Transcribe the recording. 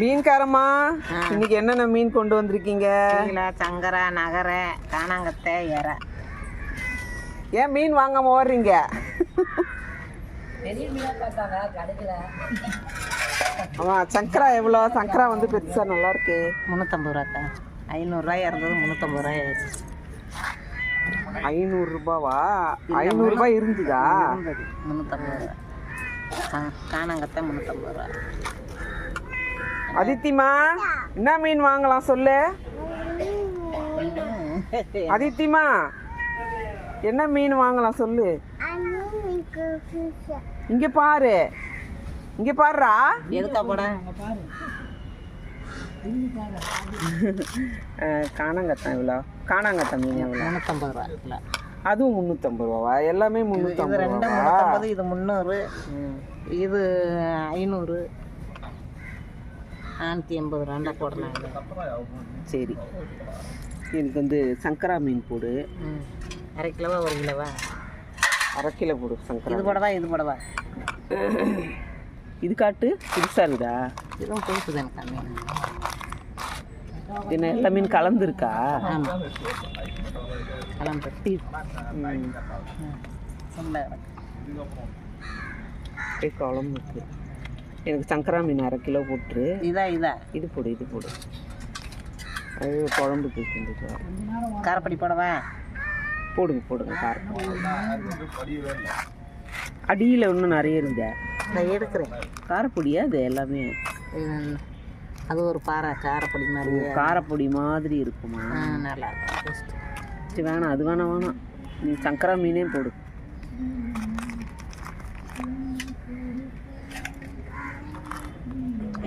மீன்காரம்மா இன்னைக்கு என்னென்ன மீன் கொண்டு வந்திருக்கீங்க? சங்கரா நகரை காணாங்கத்தை எற ஏன் மீன் வாங்காம ஓடுறீங்க? ஆமா சங்கரா எவ்வளோ? சங்கரா வந்து பெருசா நல்லா இருக்கு. முந்நூற்றம்பது ரூபாக்கா ஐநூறுரூவாய் இருந்தது முந்நூற்றம்பது ரூபாய் ஆயிடுச்சு. ஐநூறு ரூபாவா? ஐநூறு ரூபாய் இருந்துதா? முந்நூற்றம்பது ரூபா காணாங்கத்தை முந்நூற்றம்பது ரூபா அதித்திமா என்ன மீன் வாங்கலாம் சொல்லு? அதித்திமா என்ன மீன் வாங்கலாம் சொல்லு? இங்க பாரு. இங்க பாருடா. எதுக்கா போட காணாங்கத்தான் இவ்வளோ. காணாங்கத்தான் மீன் எவ்வளோ முந்நூற்றம்பது ரூபா அதுவும் முந்நூற்றம்பது ரூபாவா? எல்லாமே முந்நூற்றம்பது ரெண்டு முந்நூற்றம்பது இது முந்நூறு இது ஐநூறு. நானூற்றி எண்பது போடலாம் இது. சரி. எனக்கு வந்து சங்கரா மீன் போடு. அரை கிலோவா ஒரு கிலோவா? அரை கிலோ போடு சங்கரா இது போடவா இது போடவா? இது காட்டு புதுசா இருக்குதா? இதுவும் புதுசு தான் கம்மி என்ன எல்லா மீன் கலந்துருக்கா? அப்படியே குழம்பு இருக்கு எனக்கு சங்கரா மீன் அரை கிலோ போட்டுரு. இதா இதா. இது போடு இது போடு. அது குழம்புக்கு செஞ்சுட்டு காரப்படி போடவா? போடுங்க போடுங்க காரம் அடியில் இன்னும் நிறைய இருந்தே நான் எடுக்கிறேன். காரப்பொடியா அது எல்லாமே? அது ஒரு பாறை காரப்பொடி மாதிரி காரப்பொடி மாதிரி இருக்குமா? நல்லா இருக்கும் வேணாம் அது வேணாம் வேணாம். நீ சங்கரா மீனே போடு.